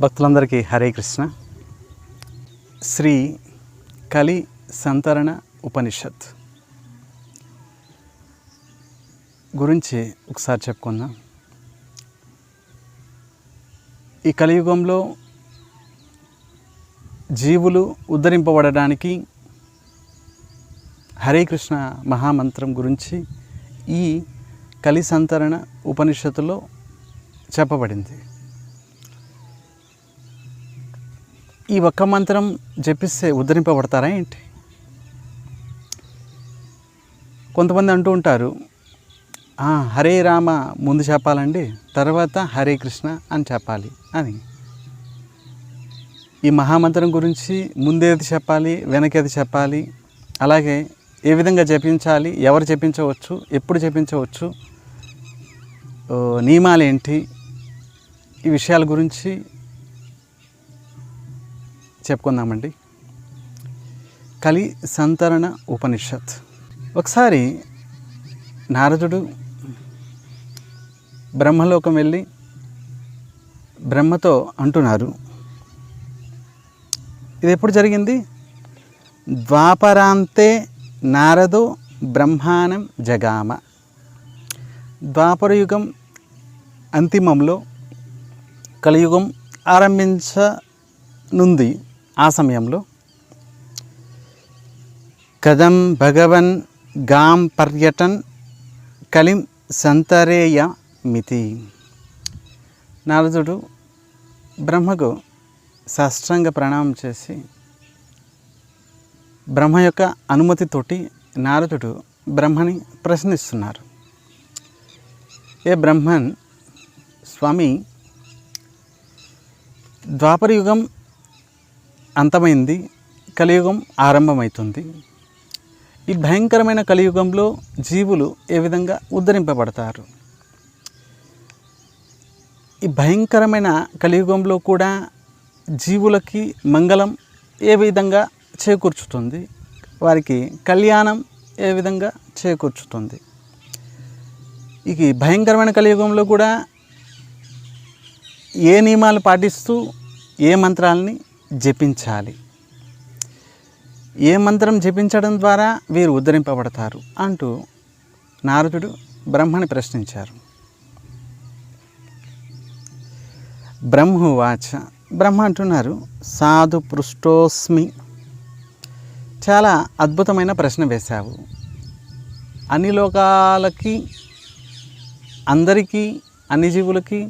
భక్తులందరికీ హరే కృష్ణ. శ్రీ కలి సంతరణ ఉపనిషత్. గురించి ఒకసారి చెప్పుకుందాం. ఈ కలియుగంలో జీవులు ఉద్ధరింపబడడానికి హరే కృష్ణ మహామంత్రం గురించి ఈ కలి సంతరణ ఉపనిషత్తులో చెప్పబడింది. ఈ ఒక్క మంత్రం జపిస్తే ఉద్ధరింపబడతారా ఏంటి? కొంతమంది అంటూ ఉంటారు హరే రామ ముందు చెప్పాలండి తర్వాత హరే కృష్ణ అని చెప్పాలి అని. ఈ మహామంత్రం గురించి ముందేది చెప్పాలి వెనకేది చెప్పాలి అలాగే ఏ విధంగా జపించాలి ఎవరు జపించవచ్చు ఎప్పుడు జపించవచ్చు నియమాలు ఏంటి ఈ విషయాల గురించి చెప్పుకుందామండి. కలి సంతరణ ఉపనిషత్. ఒకసారి నారదుడు బ్రహ్మలోకం వెళ్ళి బ్రహ్మతో అంటున్నారు. ఇది ఎప్పుడు జరిగింది? ద్వాపరాంతే నారదో బ్రహ్మానం జగామ. ద్వాపరయుగం అంతిమంలో కలియుగం ఆరంభించనుంది. ఆ సమయంలో కథం భగవన్ గాం పర్యటన్ కలిం సంతరేయ మితి. నారదుడు బ్రహ్మకు సాష్టాంగ ప్రణామం చేసి బ్రహ్మ యొక్క అనుమతితోటి నారదుడు బ్రహ్మని ప్రశ్నిస్తున్నారు. ఏ బ్రహ్మన్ స్వామి ద్వాపరయుగం అంతమైంది. కలియుగం ఆరంభమవుతుంది ఈ భయంకరమైన కలియుగంలో జీవులు ఏ విధంగా ఉద్ధరింపబడతారు? ఈ భయంకరమైన కలియుగంలో కూడా జీవులకి మంగళం ఏ విధంగా చేకూర్చుతుంది? వారికి కళ్యాణం ఏ విధంగా చేకూర్చుతుంది? ఇక భయంకరమైన కలియుగంలో కూడా ఏ నియమాలు పాటిస్తూ ఏ మంత్రాలని జపించాలి. ఏ మంత్రం జపించడం ద్వారా వీరు ఉద్ధరింపబడతారు అంటూ నారదుడు బ్రహ్మని ప్రశ్నించారు. బ్రహ్మవాచ బ్రహ్మ అంటున్నారు సాధు పృష్టోస్మి. చాలా అద్భుతమైన ప్రశ్న వేశావు. అన్ని లోకాలకి అందరికీ అన్ని జీవులకి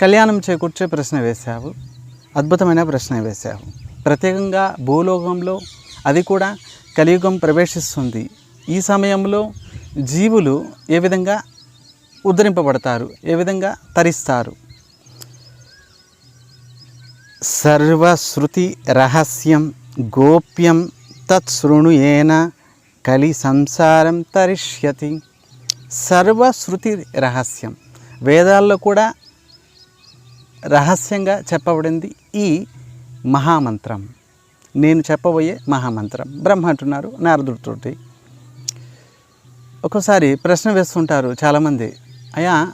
కళ్యాణం చేకూర్చే ప్రశ్న వేశావు. అద్భుతమైన ప్రశ్న వేశావు ప్రత్యేకంగా భూలోకంలో అది కూడా కలియుగం ప్రవేశిస్తుంది. ఈ సమయంలో జీవులు ఏ విధంగా ఉద్ధరింపబడతారు? ఏ విధంగా తరిస్తారు? సర్వశ్రుతి రహస్యం గోప్యం తత్శృణుయేన కలి సంసారం తరిష్యతి. సర్వశ్రుతి రహస్యం. వేదాల్లో కూడా రహస్యంగా చెప్పబడింది ఈ మహామంత్రం. నేను చెప్పబోయే మహామంత్రం. బ్రహ్మ అంటున్నారు నారదుడితోటి. ఒక్కోసారి ప్రశ్న వేస్తుంటారు చాలామంది. అయ్యా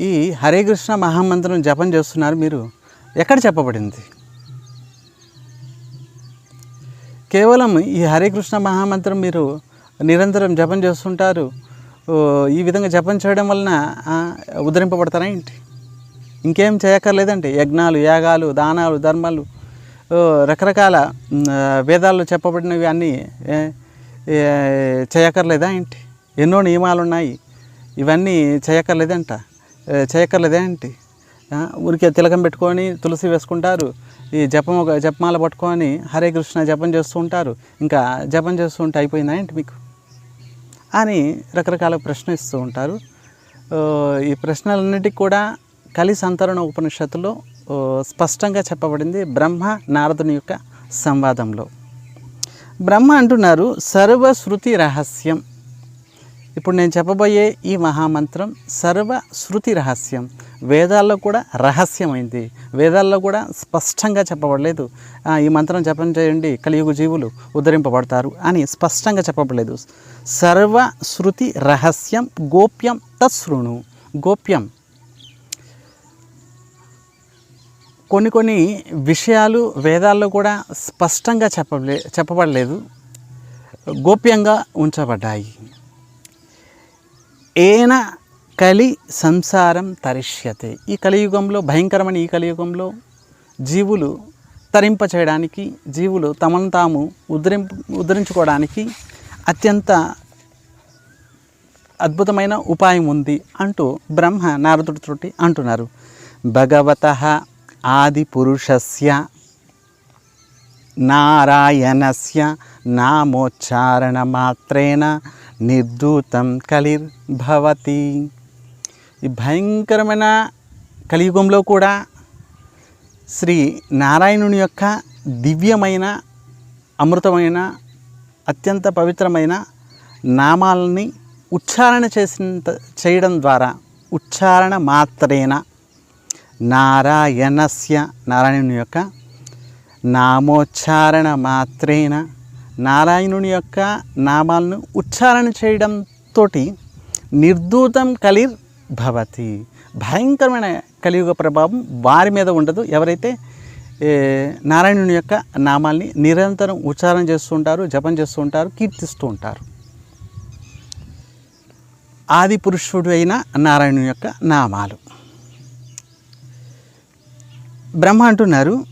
ఈ హరే కృష్ణ మహామంత్రం జపం చేస్తున్నారు మీరు. ఎక్కడ చెప్పబడింది? కేవలం ఈ హరే కృష్ణ మహామంత్రం మీరు నిరంతరం జపం చేస్తుంటారు. ఈ విధంగా జపం చేయడం వలన ఆ, ఉద్ధరింపబడతారా ఏంటి? ఇంకేం చేయక్కర్లేదండి. యజ్ఞాలు యాగాలు దానాలు ధర్మాలు రకరకాల వేదాలు వేదాల్లో చెప్పబడినవి అన్నీ చేయక్కర్లేదా ఏంటి? ఎన్నో నియమాలు ఉన్నాయి ఇవన్నీ చేయక్కర్లేదంట. చేయక్కర్లేదా ఏంటి? ఊరికే తిలకం పెట్టుకొని తులసి వేసుకుంటారు. ఈ జపం ఒక జపమాల పట్టుకొని హరే కృష్ణ జపం చేస్తూ ఉంటారు. ఇంకా జపం చేస్తూ ఉంటే అయిపోయిందా ఏంటి మీకు? అని రకరకాల ప్రశ్నిస్తూ ఉంటారు. ఈ ప్రశ్నలన్నిటికి కూడా కలి సంతరణ ఉపనిషత్తులో స్పష్టంగా చెప్పబడింది బ్రహ్మ నారదుని యొక్క సంవాదంలో. బ్రహ్మ అంటున్నారు సర్వశ్రుతి రహస్యం. ఇప్పుడు నేను చెప్పబోయే ఈ మహామంత్రం సర్వ శృతి రహస్యం. వేదాల్లో కూడా రహస్యమైంది. వేదాల్లో కూడా స్పష్టంగా చెప్పబడలేదు. ఈ మంత్రం జపం చేయండి కలియుగ జీవులు ఉద్ధరింపబడతారు అని స్పష్టంగా చెప్పబడలేదు. సర్వ శృతి రహస్యం గోప్యం తత్శృణు గోప్యం కొన్ని కొన్ని విషయాలు వేదాల్లో కూడా స్పష్టంగా చెప్పలే చెప్పబడలేదు. గోప్యంగా ఉంచబడ్డాయి. ఏన కలి సంసారం తరిష్యతే. ఈ కలియుగంలో భయంకరమైన ఈ కలియుగంలో జీవులు తరింప చేయడానికి జీవులు తమను తాము ఉద్ధరింపు ఉద్ధరించుకోవడానికి అత్యంత అద్భుతమైన ఉపాయం ఉంది అంటూ బ్రహ్మ నారదుడితోటి అంటున్నారు. భగవత ఆది పురుషస్య నారాయణస్య నామోచ్చారణ మాత్రేన నిర్దూతం కలిర్భవతి. ఈ భయంకరమైన కలియుగంలో కూడా శ్రీ నారాయణుని యొక్క దివ్యమైన అమృతమైన అత్యంత పవిత్రమైన నామాలని ఉచ్చారణ చేసిన చేయడం ద్వారా ఉచ్చారణ మాత్రేన నారాయణస్య నారాయణుని యొక్క నామోచ్చారణ మాత్రేన నారాయణుని యొక్క నామాలను ఉచ్చారణ చేయడంతో నిర్దూతం కలిర్ భవతి. భయంకరమైన కలియుగ ప్రభావం వారి మీద ఉండదు. ఎవరైతే నారాయణుని యొక్క నామాల్ని నిరంతరం ఉచ్చారణ చేస్తూ ఉంటారు జపం చేస్తూ ఉంటారు కీర్తిస్తూ ఉంటారు. ఆది పురుషుడు అయిన నారాయణుని యొక్క నామాలు. బ్రహ్మ అంటున్నారు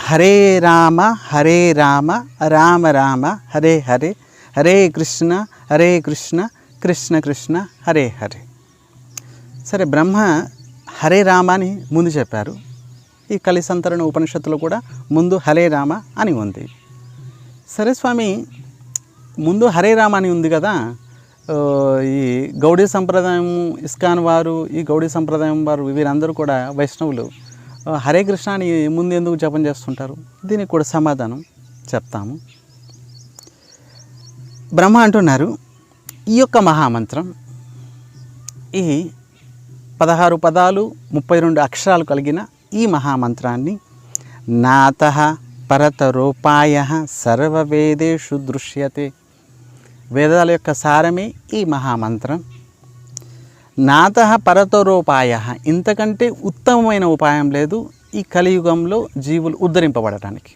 హరే రామ హరే రామ రామ రామ హరే హరే హరే కృష్ణ హరే కృష్ణ కృష్ణ కృష్ణ హరే హరే. సరే బ్రహ్మ హరే రామ అని ముందు చెప్పారు. ఈ కలిసంతరణ ఉపనిషత్తులో కూడా ముందు హరే రామ అని ఉంది. సరే స్వామి ముందు హరే రామ అని ఉంది కదా. ఈ గౌడీ సంప్రదాయం ఇస్కాన్ వారు ఈ గౌడీ సంప్రదాయం వారు వీరందరూ కూడా వైష్ణవులు. హరే కృష్ణ అని ముందు ఎందుకు జపం చేస్తుంటారు? దీనికి కూడా సమాధానం చెప్తాము. బ్రహ్మ అంటున్నారు ఈ యొక్క మహామంత్రం ఈ పదహారు పదాలు ముప్పై రెండు అక్షరాలు కలిగిన ఈ మహామంత్రాన్ని నాత పరతరూపాయ సర్వవేదేషు దృశ్యతే. వేదాల యొక్క సారమే ఈ మహామంత్రం. నాత పరతరోపాయ. ఇంతకంటే ఉత్తమమైన ఉపాయం లేదు ఈ కలియుగంలో జీవులు ఉద్ధరింపబడటానికి.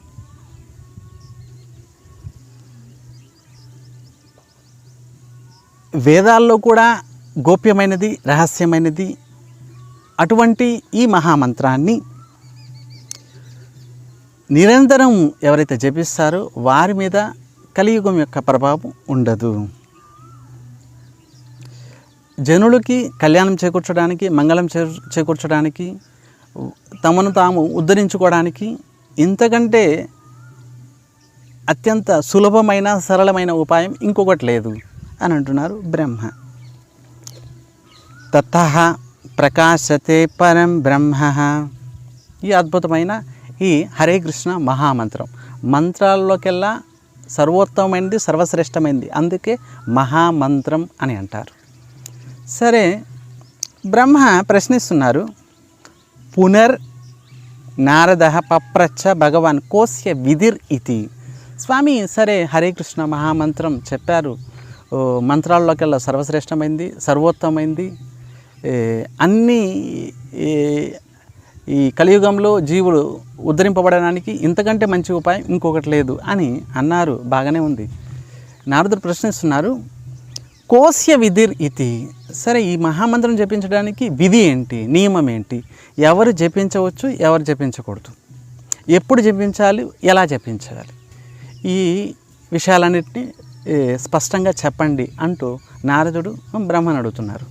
వేదాల్లో కూడా గోప్యమైనది రహస్యమైనది అటువంటి ఈ మహామంత్రాన్ని నిరంతరం ఎవరైతే జపిస్తారో వారి మీద కలియుగం యొక్క ప్రభావం ఉండదు. జనులకి కళ్యాణం చేకూర్చడానికి మంగళం చేకూర్చడానికి తమను తాము ఉద్ధరించుకోవడానికి ఇంతకంటే అత్యంత సులభమైన సరళమైన ఉపాయం ఇంకొకటి లేదు అని అంటున్నారు బ్రహ్మ. తత ప్రకాశతే పరం బ్రహ్మ. ఈ అద్భుతమైన ఈ హరే కృష్ణ మహామంత్రం మంత్రాల్లోకెల్లా సర్వోత్తమైనది సర్వశ్రేష్టమైనది అందుకే మహామంత్రం అని అంటారు. సరే బ్రహ్మ ప్రశ్నిస్తున్నారు పునర్ నారద పప్రచ్చ భగవాన్ కోస్య విధిర్ ఇది స్వామి సరే హరే కృష్ణ మహామంత్రం చెప్పారు. మంత్రాల్లోకెల్లా సర్వశ్రేష్టమైంది సర్వోత్తమైంది. అన్నీ అన్ని ఈ ఈ కలియుగంలో జీవుడు ఉద్ధరింపబడడానికి ఇంతకంటే మంచి ఉపాయం ఇంకొకటి లేదు అని అన్నారు బాగానే ఉంది. నారదుడు ప్రశ్నిస్తున్నారు కోస్య విధిర్ ఇది సరే ఈ మహామంత్రం జపించడానికి విధి ఏంటి? నియమం ఏంటి? ఎవరు జపించవచ్చు ఎవరు జపించకూడదు. ఎప్పుడు జపించాలి ఎలా జపించాలి? ఈ విషయాలన్నింటినీ స్పష్టంగా చెప్పండి అంటూ నారదుడు బ్రహ్మను అడుగుతున్నారు.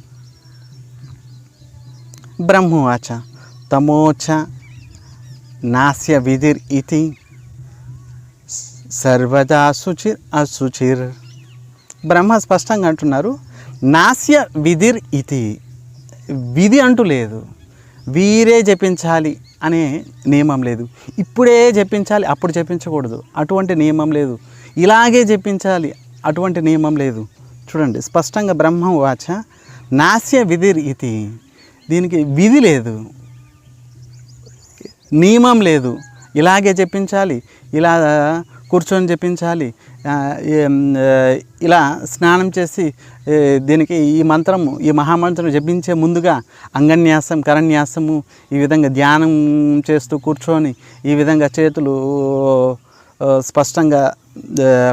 బ్రహ్మవాచ తమోచ నాస్య విధిర్ ఇది సర్వదా శుచిర్ అశుచిర్. బ్రహ్మ స్పష్టంగా అంటున్నారు నాస్య విధిర్ ఇతి. విధి అంటూ లేదు. వీరే జపించాలి అనే నియమం లేదు. ఇప్పుడే జపించాలి అప్పుడు జపించకూడదు. అటువంటి నియమం లేదు. ఇలాగే జపించాలి అటువంటి నియమం లేదు. చూడండి స్పష్టంగా బ్రహ్మ వాచ నాస్య విధిర్ ఇది దీనికి విధి లేదు. నియమం లేదు. ఇలాగే జపించాలి ఇలా కూర్చొని జపించాలి. ఇలా స్నానం చేసి దీనికి ఈ మంత్రము ఈ మహామంత్రం జపించే ముందుగా అంగన్యాసం కరన్యాసము ఈ విధంగా ధ్యానం చేస్తూ కూర్చొని ఈ విధంగా చేతులు స్పష్టంగా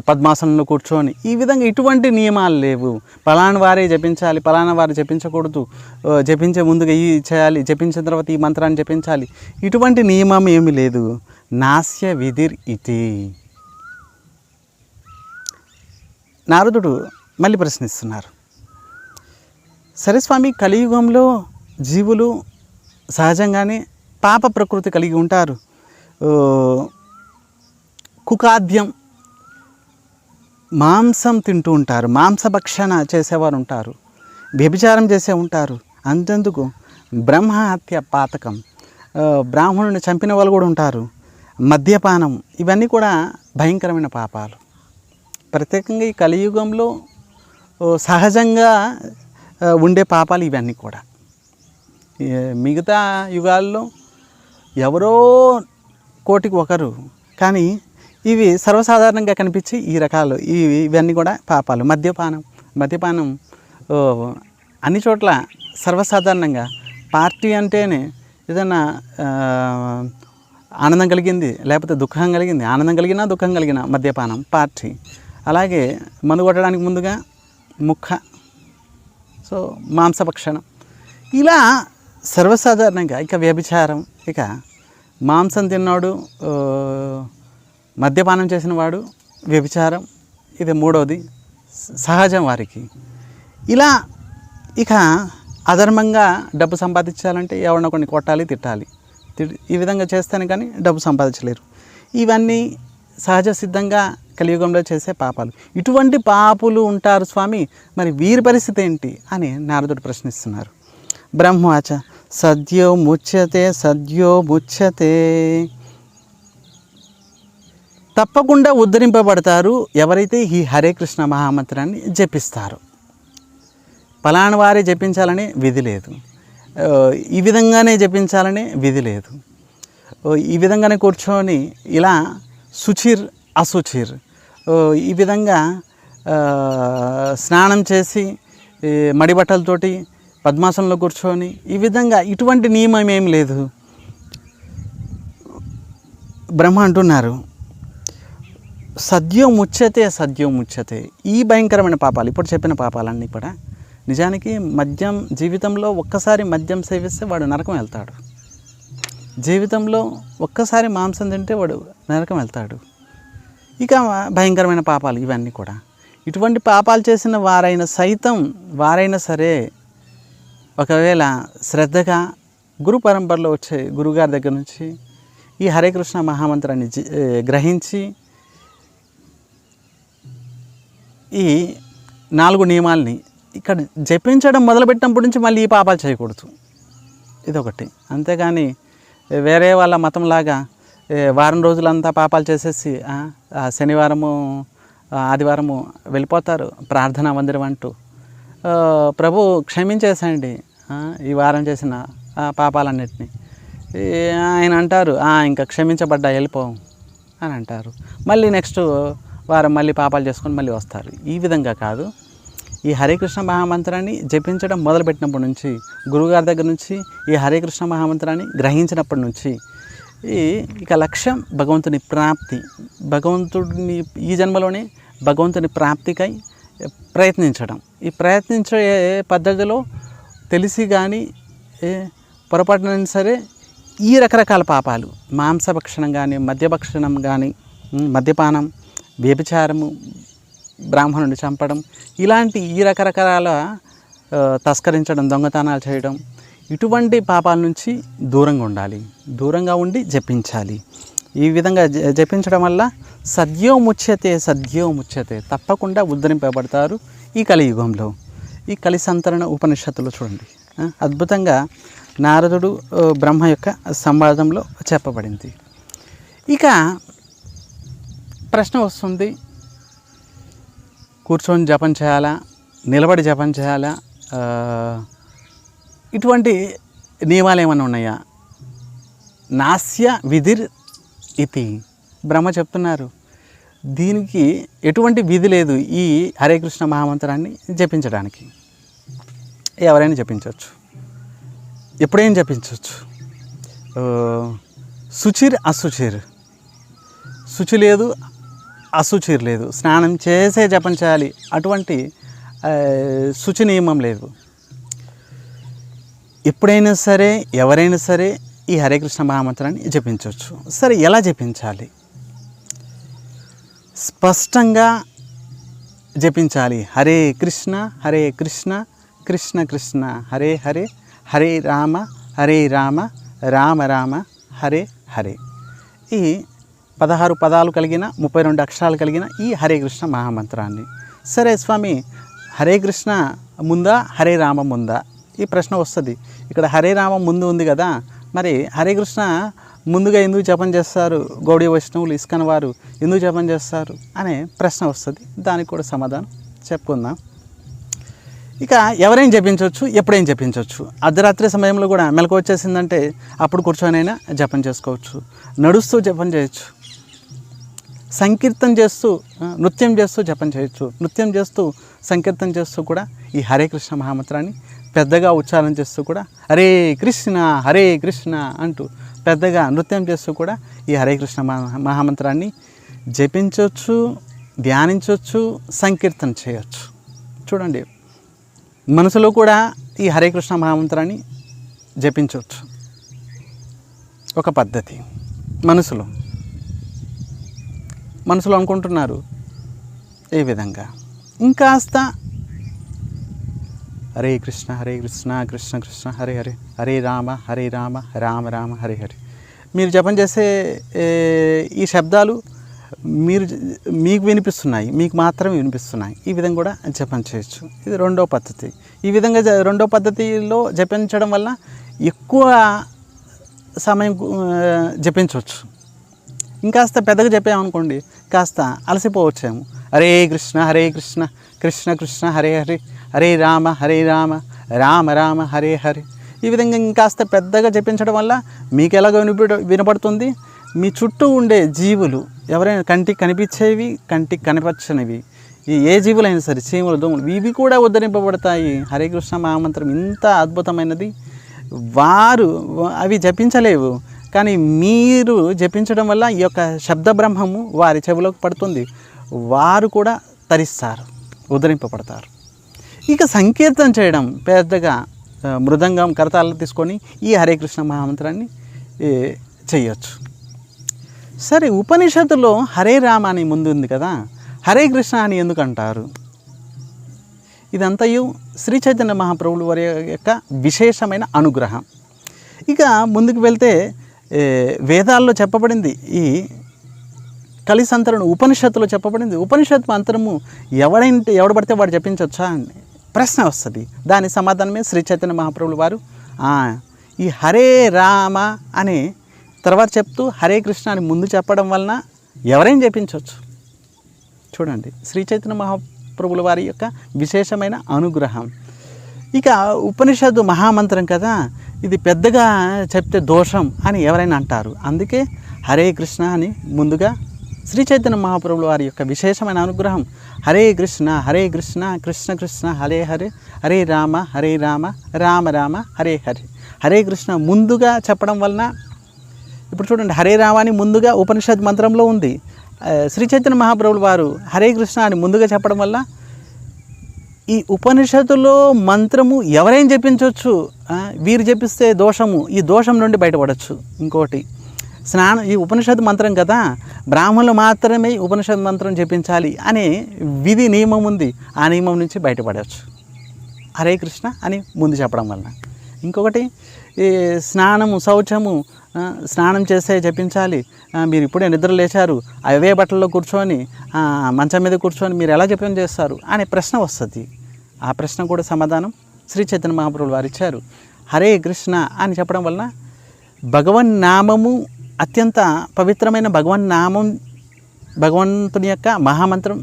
పద్మాసనంలో కూర్చొని ఈ విధంగా ఇటువంటి నియమాలు లేవు. పలానా వారే జపించాలి పలానా వారు జపించకూడదు. జపించే ముందుగా ఈ చేయాలి జపించిన తర్వాత ఈ మంత్రాన్ని జపించాలి. ఇటువంటి నియమం ఏమీ లేదు. నాస్య విధిర్ ఇది నారదుడు మళ్ళీ ప్రశ్నిస్తున్నారు. సరే స్వామి కలియుగంలో జీవులు సహజంగానే పాప ప్రకృతి కలిగి ఉంటారు. కుకాద్యం మాంసం తింటూ ఉంటారు. మాంసభక్షణ చేసేవారు ఉంటారు. వ్యభిచారం చేసే ఉంటారు. అంతెందుకు? బ్రహ్మహత్య పాతకం. బ్రాహ్మణుని చంపిన వాళ్ళు కూడా ఉంటారు. మద్యపానం. ఇవన్నీ కూడా భయంకరమైన పాపాలు. ప్రత్యేకంగా ఈ కలియుగంలో సహజంగా ఉండే పాపాలు ఇవన్నీ కూడా. మిగతా యుగాల్లో ఎవరో కోటికి ఒకరు కానీ ఇవి సర్వసాధారణంగా కనిపించి ఈ రకాలు ఇవి ఇవన్నీ కూడా పాపాలు. మద్యపానం మద్యపానం అన్ని చోట్ల సర్వసాధారణంగా పార్టీ అంటేనే ఏదైనా ఆనందం కలిగింది లేకపోతే దుఃఖం కలిగింది ఆనందం కలిగినా దుఃఖం కలిగినా మద్యపానం పార్టీ. అలాగే మందు కొట్టడానికి ముందుగా ముఖ సో మాంసభక్షణం. ఇలా సర్వసాధారణంగా ఇక వ్యభిచారం ఇక మాంసం తిన్నాడు మద్యపానం చేసిన వాడు వ్యభిచారం ఇది మూడవది సహజం వారికి. ఇలా ఇక అధర్మంగా డబ్బు సంపాదించాలంటే ఎవరినో కొన్ని కొట్టాలి తిట్టాలి. ఈ విధంగా చేస్తేనే కానీ డబ్బు సంపాదించలేరు. ఇవన్నీ సహజ సిద్ధంగా కలియుగంలో చేసే పాపాలు. ఇటువంటి పాపులు ఉంటారు స్వామి. మరి వీరి పరిస్థితి ఏంటి అని నారదుడు ప్రశ్నిస్తున్నారు. బ్రహ్మవాచ సద్యో ముచ్యతే సద్యో ముచ్యతే. తప్పకుండా ఉద్ధరింపబడతారు. ఎవరైతే ఈ హరే కృష్ణ మహామంత్రాన్ని జపిస్తారు. పలానా వారే జపించాలని విధి లేదు. ఈ విధంగానే జపించాలని విధి లేదు. ఈ విధంగానే కూర్చొని ఇలా సుచిర్ అసుచిర్ ఈ విధంగా స్నానం చేసి మడి బట్టలతోటి పద్మాసనంలో కూర్చొని ఈ విధంగా ఇటువంటి నియమం ఏం లేదు. బ్రహ్మ అంటున్నారు సద్యం ముచ్చతే సద్యం ముచ్చతే ఈ భయంకరమైన పాపాలు ఇప్పుడు చెప్పిన పాపాలన్నీ కూడా నిజానికి మద్యం జీవితంలో ఒక్కసారి మద్యం సేవిస్తే వాడు నరకం వెళ్తాడు. జీవితంలో ఒక్కసారి మాంసం తింటే వాడు నరకం వెళ్తాడు. ఇక భయంకరమైన పాపాలు ఇవన్నీ కూడా. ఇటువంటి పాపాలు చేసిన వారైన సైతం వారైనా సరే ఒకవేళ శ్రద్ధగా గురు పరంపరలో వచ్చే గురుగారి దగ్గర నుంచి ఈ హరే కృష్ణ మహామంత్రాన్ని జి- గ్రహించి ఈ నాలుగు నియమాల్ని ఇక్కడ జపించడం మొదలుపెట్టినప్పటి నుంచి మళ్ళీ ఈ పాపాలు చేయకూడదు. ఇదొకటి. అంతేగాని వేరే వాళ్ళ మతంలాగా వారం రోజులంతా పాపాలు చేసేసి శనివారము ఆదివారము వెళ్ళిపోతారు ప్రార్థనా మందిరం అంటూ. ప్రభు క్షమించేసండి ఈ వారం చేసిన ఆ పాపాలన్నిటినీ. ఆయన అంటారు ఇంకా క్షమించబడ్డా వెళ్ళిపోం అని అంటారు. మళ్ళీ నెక్స్ట్ వారం మళ్ళీ పాపాలు చేసుకొని మళ్ళీ వస్తారు. ఈ విధంగా కాదు. ఈ హరికృష్ణ మహామంత్రాన్ని జపించడం మొదలుపెట్టినప్పటి నుంచి గురువుగారి దగ్గర నుంచి ఈ హరేకృష్ణ మహామంత్రాన్ని గ్రహించినప్పటి నుంచి ఇక లక్ష్యం భగవంతుని ప్రాప్తి. భగవంతుడిని ఈ జన్మలోనే భగవంతుని ప్రాప్తికై ప్రయత్నించడం. ఈ ప్రయత్నించే పద్ధతిలో తెలిసి కానీ ఏ సరే ఈ రకరకాల పాపాలు మాంసభక్షణం కానీ మద్యభక్షణం కానీ మద్యపానం వ్యభిచారము బ్రాహ్మణుని చంపడం ఇలాంటి ఈ రకరకాల తస్కరించడం దొంగతనాలు చేయడం ఇటువంటి పాపాల నుంచి దూరంగా ఉండాలి. దూరంగా ఉండి జపించాలి. ఈ విధంగా జ- జపించడం వల్ల సద్యో ముచ్యతే సద్యో ముచ్యతే తప్పకుండా ఉద్ధరింపబడతారు ఈ కలియుగంలో. ఈ కలిసంతరణ ఉపనిషత్తులో చూడండి. అద్భుతంగా నారదుడు బ్రహ్మ యొక్క సంవాదంలో చెప్పబడింది. ఇక ప్రశ్న వస్తుంది. కూర్చొని జపం చేయాలా? నిలబడి జపం చేయాలా? ఇటువంటి నియమాలు ఏమైనా ఉన్నాయా? నాస్య విధిర్ ఇతి. బ్రహ్మ చెప్తున్నారు. దీనికి ఎటువంటి విధి లేదు ఈ హరే కృష్ణ మహామంత్రాన్ని జపించడానికి. ఎవరైనా జపించవచ్చు. ఎప్పుడైనా జపించవచ్చు. శుచిర్ అశుచిర్. శుచి లేదు అశుచిర్ లేదు. స్నానం చేసే జపం చేయాలి అటువంటి శుచి నియమం లేదు. ఎప్పుడైనా సరే ఎవరైనా సరే ఈ హరే కృష్ణ మహామంత్రాన్ని జపించవచ్చు. సరే ఎలా జపించాలి? స్పష్టంగా జపించాలి. హరే కృష్ణ హరే కృష్ణ కృష్ణ కృష్ణ హరే హరే హరే రామ హరే రామ రామ రామ హరే హరే. ఈ పదహారు పదాలు కలిగిన ముప్పై రెండు అక్షరాలు కలిగిన ఈ హరే కృష్ణ మహామంత్రాన్ని. సరే స్వామి హరే కృష్ణ ముందా హరే రామ ముందా? ఈ ప్రశ్న వస్తుంది. ఇక్కడ హరే రామ ముందు ఉంది కదా మరి హరే కృష్ణ ముందుగా ఎందుకు జపం చేస్తారు? గౌడీ వైష్ణవులు ఇస్కన్ వారు ఎందుకు జపం చేస్తారు? అనే ప్రశ్న వస్తుంది. దానికి కూడా సమాధానం చెప్పుకుందాం. ఇక ఎవరేం జపించవచ్చు ఎప్పుడేం జపించవచ్చు అర్ధరాత్రి సమయంలో కూడా మెలకు వచ్చేసిందంటే అప్పుడు కూర్చొనైనా జపం చేసుకోవచ్చు. నడుస్తూ జపం చేయొచ్చు. సంకీర్తన చేస్తూ నృత్యం చేస్తూ జపం చేయొచ్చు. నృత్యం చేస్తూ సంకీర్తన చేస్తూ కూడా ఈ హరే కృష్ణ మహామంత్రాన్ని పెద్దగా ఉచ్చారణ చేస్తూ కూడా హరే కృష్ణ హరే కృష్ణ అంటూ పెద్దగా నృత్యం చేస్తూ కూడా ఈ హరే కృష్ణ మహా మహామంత్రాన్ని జపించవచ్చు ధ్యానించవచ్చు సంకీర్తన చేయవచ్చు చూడండి మనసులో కూడా ఈ హరే కృష్ణ మహామంత్రాన్ని జపించవచ్చు ఒక పద్ధతి మనసులో. మనసులో అనుకుంటున్నారు ఏ విధంగా? ఇంకాస్త హరే కృష్ణ హరే కృష్ణ కృష్ణ కృష్ణ హరే హరే హరే రామ హరే రామ రామ రామ హరే హరే. మీరు జపం చేసే ఈ శబ్దాలు మీరు మీకు వినిపిస్తున్నాయి మీకు మాత్రమే వినిపిస్తున్నాయి. ఈ విధంగా కూడా జపం చేయొచ్చు. ఇది రెండో పద్ధతి. ఈ విధంగా జ- రెండో పద్ధతిలో జపించడం వల్ల ఎక్కువ సమయం జపించవచ్చు. ఇంకాస్త పెద్దగా చెప్పామనుకోండి కాస్త అలసిపోవచ్చేమో. హరే కృష్ణ హరే కృష్ణ కృష్ణ కృష్ణ హరే హరే హరే రామ హరే రామ రామ రామ హరే హరే. ఈ విధంగా ఇంకాస్త పెద్దగా జపించడం వల్ల మీకు ఎలాగ వినపడ వినపడుతుంది. మీ చుట్టూ ఉండే జీవులు ఎవరైనా కంటికి కనిపించేవి కంటికి కనిపించనివి ఈ ఏ జీవులైనా సరే చీమలు దోమలు ఇవి కూడా ఉద్ధరింపబడతాయి. హరే కృష్ణ మహామంత్రం ఇంత అద్భుతమైనది. వారు అవి జపించలేవు. కానీ మీరు జపించడం వల్ల ఈ యొక్క శబ్ద బ్రహ్మము వారి చెవిలోకి పడుతుంది. వారు కూడా తరిస్తారు ఉద్ధరింపబడతారు. ఇక సంకీర్తన చేయడం పెద్దగా మృదంగం కరతాలు తీసుకొని ఈ హరే కృష్ణ మహామంత్రాన్ని చేయొచ్చు. సరే ఉపనిషత్తులో హరే రామ అని ముందు ఉంది కదా హరే కృష్ణ అని ఎందుకు అంటారు ఇదంతయు శ్రీ చైతన్య మహాప్రభులు వారి యొక్క విశేషమైన అనుగ్రహం. ఇక ముందుకు వెళ్తే వేదాల్లో చెప్పబడింది ఈ కలిసంతరణ ఉపనిషత్తులో చెప్పబడింది. ఉపనిషత్ మంత్రము ఎవడైంటే ఎవడు పడితే వాడు చెప్పించవచ్చా అని. ప్రశ్న వస్తుంది. దాని సమాధానమే శ్రీ చైతన్య మహాప్రభులు వారు ఈ హరే రామ అని తర్వాత చెప్తూ హరే కృష్ణ అని ముందు చెప్పడం వలన ఎవరైనా చెప్పించవచ్చు చూడండి శ్రీ చైతన్య మహాప్రభుల వారి యొక్క విశేషమైన అనుగ్రహం. ఇక ఉపనిషత్తు మహామంత్రం కదా ఇది పెద్దగా చెప్తే దోషం అని ఎవరైనా అంటారు. అందుకే హరే కృష్ణ అని ముందుగా శ్రీ చైతన్య మహాప్రభులు వారి యొక్క విశేషమైన అనుగ్రహం. హరే కృష్ణ హరే కృష్ణ కృష్ణ కృష్ణ హరే హరే హరే రామ హరే రామ రామ రామ హరే హరే. హరే కృష్ణ ముందుగా చెప్పడం వలన ఇప్పుడు చూడండి హరే రామ అని ముందుగా ఉపనిషత్ మంత్రంలో ఉంది. శ్రీ చైతన్య మహాప్రభులు వారు హరే కృష్ణ అని ముందుగా చెప్పడం వల్ల ఈ ఉపనిషత్తులో మంత్రము ఎవరైనా జపించవచ్చు వీరు జపిస్తే దోషము ఈ దోషం నుండి బయటపడవచ్చు ఇంకోటి స్నానం ఈ ఉపనిషత్ మంత్రం కదా బ్రాహ్మణులు మాత్రమే ఉపనిషద్ ఉపనిషత్ మంత్రం జపించాలి అనే విధి నియమం ఉంది. ఆ నియమం నుంచి బయటపడవచ్చు హరే కృష్ణ అని ముందు చెప్పడం వలన. ఇంకొకటి ఈ స్నానము శౌచము స్నానం చేస్తే జపించాలి. మీరు ఇప్పుడే నిద్ర లేచారు అవే బట్టల్లో కూర్చొని మంచం మీద కూర్చొని మీరు ఎలా జపం చేస్తారు అనే ప్రశ్న వస్తుంది. ఆ ప్రశ్న కూడా సమాధానం శ్రీ చైతన్య మహాప్రభులు వారు ఇచ్చారు. హరే కృష్ణ అని చెప్పడం వలన భగవన్ నామము అత్యంత పవిత్రమైన భగవన్ నామం భగవంతుని యొక్క మహామంత్రం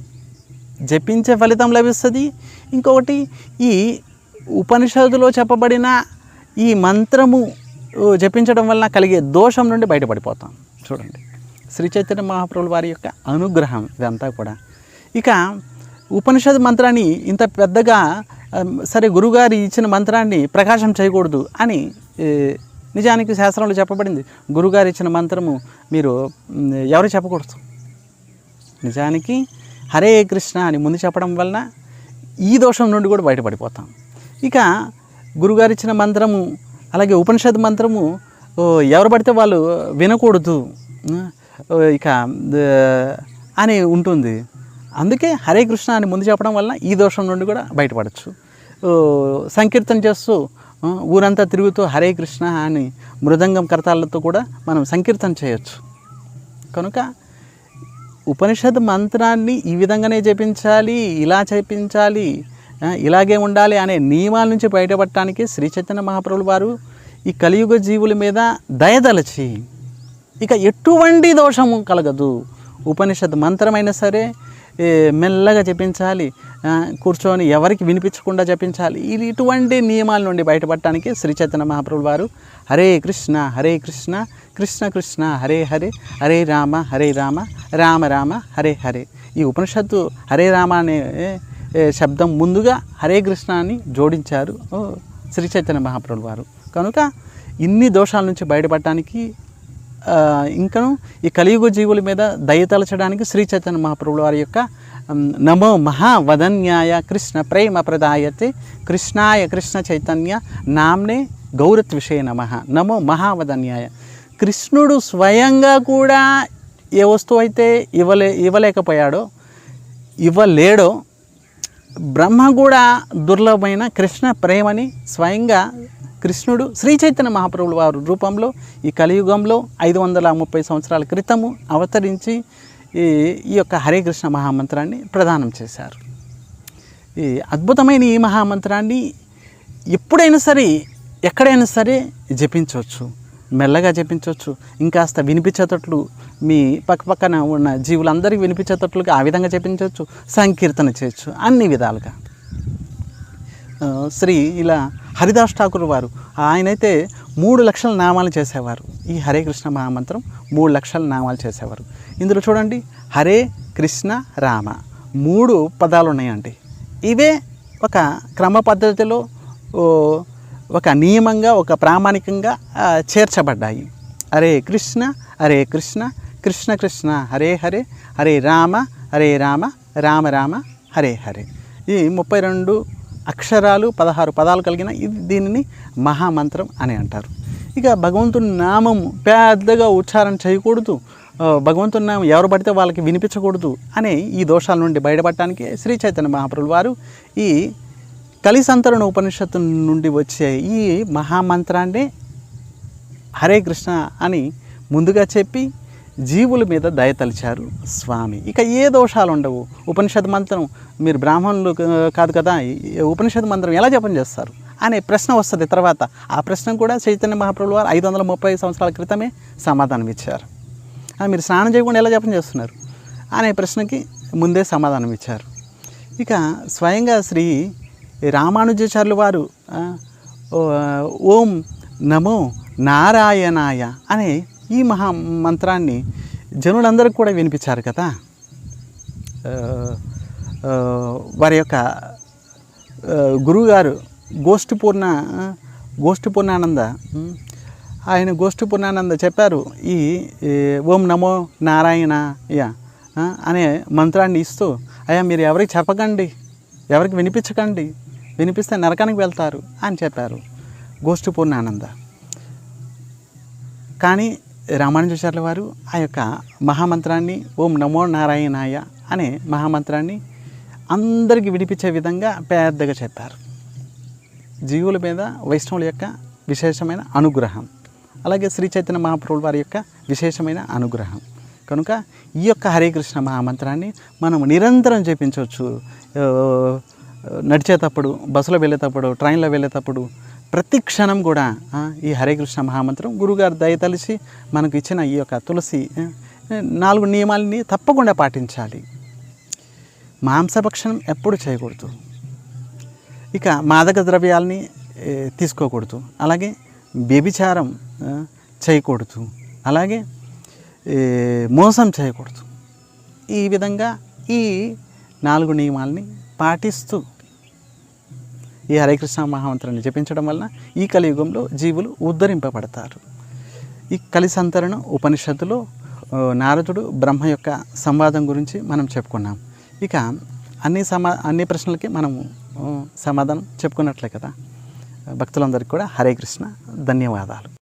జపించే ఫలితం లభిస్తుంది. ఇంకొకటి ఈ ఉపనిషత్తులో చెప్పబడిన ఈ మంత్రము జపించడం వలన కలిగే దోషం నుండి బయటపడిపోతాం. చూడండి. శ్రీ చైతన్య మహాప్రభుల వారి యొక్క అనుగ్రహం ఇదంతా కూడా. ఇక ఉపనిషత్ మంత్రాన్ని ఇంత పెద్దగా సరే గురుగారు ఇచ్చిన మంత్రాన్ని ప్రకాశం చేయకూడదు అని నిజానికి శాస్త్రంలో చెప్పబడింది. గురుగారు ఇచ్చిన మంత్రము మీరు ఎవరు చెప్పకూడదు. నిజానికి హరే కృష్ణ అని ముందు చెప్పడం వలన ఈ దోషం నుండి కూడా బయటపడిపోతాం. ఇక గురుగారు ఇచ్చిన మంత్రము అలాగే ఉపనిషత్ మంత్రము ఎవరు పడితే వాళ్ళు వినకూడదు ఇక అని ఉంటుంది. అందుకే హరే కృష్ణ అని ముందు చెప్పడం వలన ఈ దోషం నుండి కూడా బయటపడచ్చు. సంకీర్తన చేస్తూ ఊరంతా తిరుగుతూ హరే కృష్ణ అని మృదంగం కరతాలతో కూడా మనం సంకీర్తన చేయొచ్చు. కనుక ఉపనిషత్ మంత్రాన్ని ఈ విధంగానే జపించాలి ఇలా చేపించాలి ఇలాగే ఉండాలి అనే నియమాల నుంచి బయటపడటానికి శ్రీ చైతన్య మహాప్రభులు వారు ఈ కలియుగ జీవుల మీద దయదలచి ఇక ఎటువంటి దోషము కలగదు. ఉపనిషత్ మంత్రమైనా సరే మెల్లగా జపించాలి. కూర్చొని ఎవరికి వినిపించకుండా జపించాలి. ఇది ఇటువంటి నియమాల నుండి బయటపడటానికి శ్రీ చైతన్య మహాప్రభు వారు హరే కృష్ణ హరే కృష్ణ కృష్ణ కృష్ణ హరే హరే హరే రామ హరే రామ రామ రామ హరే హరే. ఈ ఉపనిషత్తు హరే రామ అనే శబ్దం ముందుగా హరే కృష్ణ అని జోడించారు శ్రీ చైతన్య మహాప్రభులు వారు. కనుక ఇన్ని దోషాల నుంచి బయటపడటానికి ఇంకను ఈ కలియుగ జీవుల మీద దయతలచడానికి శ్రీ చైతన్య మహాప్రభుల వారి యొక్క నమో మహావదన్యాయ కృష్ణ ప్రేమ ప్రదాయతే కృష్ణాయ కృష్ణ చైతన్య నామ్నే గౌరత్ విషయ నమ. నమో మహావదన్యాయ. కృష్ణుడు స్వయంగా కూడా ఏ వస్తువు అయితే ఇవ్వలే ఇవ్వలేకపోయాడో ఇవ్వలేడో బ్రహ్మ కూడా దుర్లభమైన కృష్ణ ప్రేమని స్వయంగా కృష్ణుడు శ్రీ చైతన్య మహాప్రభుల వారి రూపంలో ఈ కలియుగంలో ఐదు వందల ముప్పై సంవత్సరాల క్రితము అవతరించి ఈ ఈ యొక్క హరే కృష్ణ మహామంత్రాన్ని ప్రదానం చేశారు. ఈ అద్భుతమైన ఈ మహామంత్రాన్ని ఎప్పుడైనా సరే ఎక్కడైనా సరే జపించవచ్చు మెల్లగా జపించవచ్చు. ఇంకాస్త వినిపించేటట్లు మీ పక్కపక్కన ఉన్న జీవులందరికీ వినిపించేటట్లుగా ఆ విధంగా జపించవచ్చు సంకీర్తన చేయొచ్చు అన్ని విధాలుగా. శ్రీ ఇలా హరిదాస్ ఠాకూర్ వారు ఆయనైతే మూడు లక్షల నామాలు చేసేవారు. ఈ హరే కృష్ణ మహామంత్రం మూడు లక్షల నామాలు చేసేవారు. ఇందులో చూడండి హరే కృష్ణ రామ మూడు పదాలు ఉన్నాయండి. ఇవే ఒక క్రమ పద్ధతిలో ఒక నియమంగా ఒక ప్రామాణికంగా చేర్చబడ్డాయి. హరే కృష్ణ హరే కృష్ణ కృష్ణ కృష్ణ హరే హరే హరే రామ హరే రామ రామ రామ హరే హరే. ఈ ముప్పై రెండు అక్షరాలు పదహారు పదాలు కలిగిన ఇది దీనిని మహామంత్రం అని అంటారు. ఇక భగవంతుని నామం పెద్దగా ఉచ్చారణ చేయకూడదు. భగవంతుని నామం ఎవరు పడితే వాళ్ళకి వినిపించకూడదు అనే ఈ దోషాల నుండి బయటపడటానికి శ్రీ చైతన్య మహాప్రభులు వారు ఈ కలిసంతరణ ఉపనిషత్తు నుండి వచ్చే ఈ మహామంత్రాన్ని హరే కృష్ణ అని ముందుగా చెప్పి జీవుల మీద దయతలిచారు స్వామి. ఇక ఏ దోషాలు ఉండవు. ఉపనిషత్ మంత్రం మీరు బ్రాహ్మణులు కాదు కదా ఉపనిషద్ ఉపనిషత్ మంత్రం ఎలా జపం చేస్తారు? అనే ప్రశ్న వస్తుంది తర్వాత. ఆ ప్రశ్న కూడా చైతన్య మహాప్రభులు వారు ఐదు వందల ముప్పై సంవత్సరాల క్రితమే సమాధానం ఇచ్చారు. మీరు స్నానం చేయకుండా ఎలా జపం చేస్తున్నారు? అనే ప్రశ్నకి ముందే సమాధానం ఇచ్చారు. ఇక స్వయంగా శ్రీ రామానుజాచార్యులు వారు ఓం నమో నారాయణాయ అనే ఈ మహా మంత్రాన్ని జనులందరికీ కూడా వినిపించారు కదా? వారి యొక్క గురువుగారు గోష్ఠి పూర్ణ గోష్ఠి పూర్ణానంద ఆయన గోష్ఠి పూర్ణానంద చెప్పారు ఈ ఓం నమో నారాయణ యా అనే మంత్రాన్ని ఇస్తూ అయ్యా మీరు ఎవరికి చెప్పకండి ఎవరికి వినిపించకండి వినిపిస్తే నరకానికి వెళ్తారు అని చెప్పారు గోష్ఠి పూర్ణానంద కానీ రామానుజాచార్యుల వారు ఆ యొక్క మహామంత్రాన్ని ఓం నమో నారాయణాయ అనే మహామంత్రాన్ని అందరికీ విడిపించే విధంగా పెద్దగా చెప్పారు. జీవుల మీద వైష్ణవుల యొక్క విశేషమైన అనుగ్రహం అలాగే శ్రీ చైతన్య మహాప్రభుల వారి యొక్క విశేషమైన అనుగ్రహం. కనుక ఈ యొక్క హరే కృష్ణ మహామంత్రాన్ని మనం నిరంతరం చేపించవచ్చు నడిచేటప్పుడు బస్సులో వెళ్ళేటప్పుడు ట్రైన్లో వెళ్ళేటప్పుడు ప్రతి క్షణం కూడా ఈ హరే కృష్ణ మహామంత్రం గురుగారు దయతలిచి మనకు ఇచ్చిన ఈ యొక్క తులసి నాలుగు నియమాలని తప్పకుండా పాటించాలి. మాంసభక్షణం ఎప్పుడు చేయకూడదు. ఇక మాదక ద్రవ్యాలని తీసుకోకూడదు. అలాగే వ్యభిచారం చేయకూడదు. అలాగే మోసం చేయకూడదు. ఈ విధంగా ఈ నాలుగు నియమాల్ని పాటిస్తూ ఈ హరే కృష్ణ మహామంత్రాన్ని జపించడం వలన ఈ కలియుగంలో జీవులు ఉద్ధరింపబడతారు. ఈ కలిసంతరణ ఉపనిషత్తులో నారదుడు బ్రహ్మ యొక్క సంవాదం గురించి మనం చెప్పుకున్నాం. ఇక అన్ని సమా అన్ని ప్రశ్నలకి మనము సమాధానం చెప్పుకున్నట్లే కదా. భక్తులందరికీ కూడా హరే కృష్ణ. ధన్యవాదాలు.